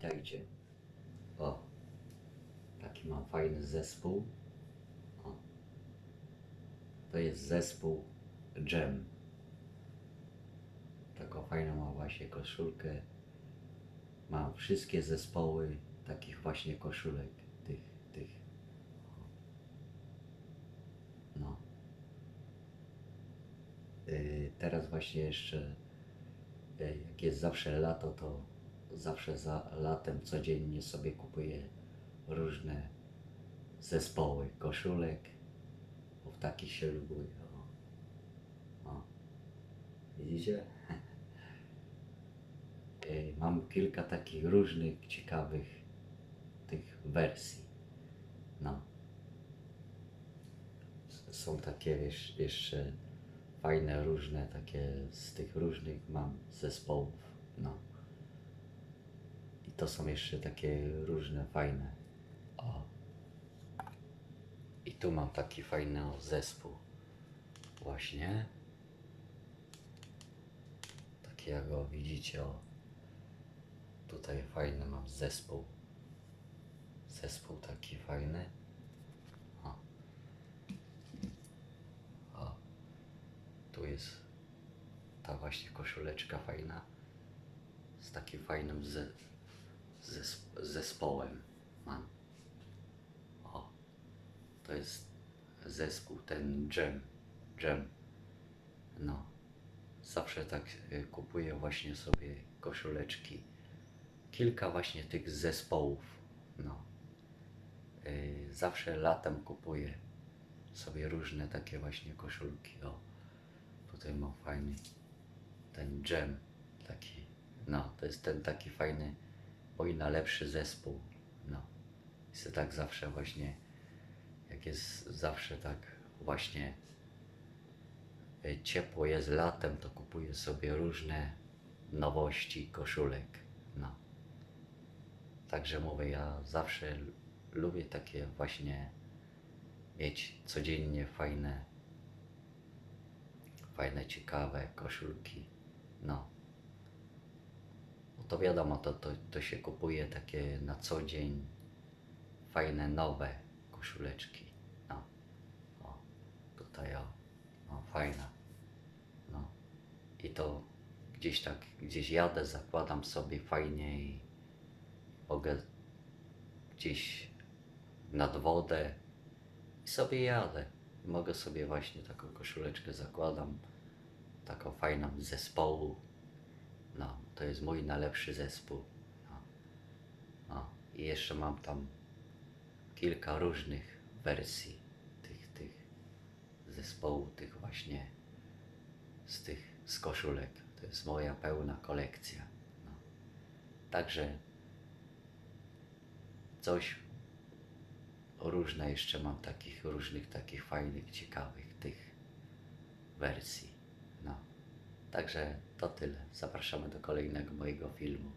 Witajcie. O, taki mam fajny zespół. O. To jest zespół Jam. Taką fajną ma właśnie koszulkę. Mam wszystkie zespoły takich właśnie koszulek. Tych, tych. No. Y, teraz właśnie jeszcze, y, jak jest zawsze lato, to zawsze za latem codziennie sobie kupuję różne zespoły koszulek, bo w takich się lubuję. O. O. Widzicie? Mam kilka takich różnych ciekawych tych wersji. No. Są takie jeszcze fajne, różne takie z tych różnych mam zespołów. No. To są jeszcze takie różne, fajne. O. I tu mam taki fajny zespół. Właśnie. Taki jak go widzicie, o. Tutaj fajny mam zespół. Zespół taki fajny. O. O. Tu jest ta właśnie koszuleczka fajna. Z takim fajnym ze, zes, zespołem mam. O. To jest zespół, ten Jam. Jam. No. Zawsze tak y, kupuję właśnie sobie koszuleczki. Kilka właśnie tych zespołów. No. Y, Zawsze latem kupuję sobie różne takie właśnie koszulki. O. Tutaj mam fajny ten Jam. Taki. No. To jest ten taki fajny, mój najlepszy zespół. No. Se tak zawsze właśnie, jak jest zawsze tak właśnie y, ciepło jest latem, to kupuję sobie różne nowości koszulek. No. Także mówię, ja zawsze lubię takie właśnie mieć codziennie fajne, fajne, ciekawe koszulki. No. No to wiadomo, to, to, to się kupuje takie na co dzień fajne, nowe koszuleczki. No. O, tutaj o, o fajna. No. I to gdzieś tak, gdzieś jadę, zakładam sobie fajnie i mogę gdzieś nad wodę i sobie jadę. Mogę sobie właśnie taką koszuleczkę zakładam, taką fajną zespołu. No, to jest mój najlepszy zespół. No. No. I jeszcze mam tam kilka różnych wersji tych, tych zespołów, tych właśnie z tych z koszulek. To jest moja pełna kolekcja. No. Także coś różne jeszcze mam takich różnych takich fajnych, ciekawych tych wersji. Także to tyle. Zapraszamy do kolejnego mojego filmu.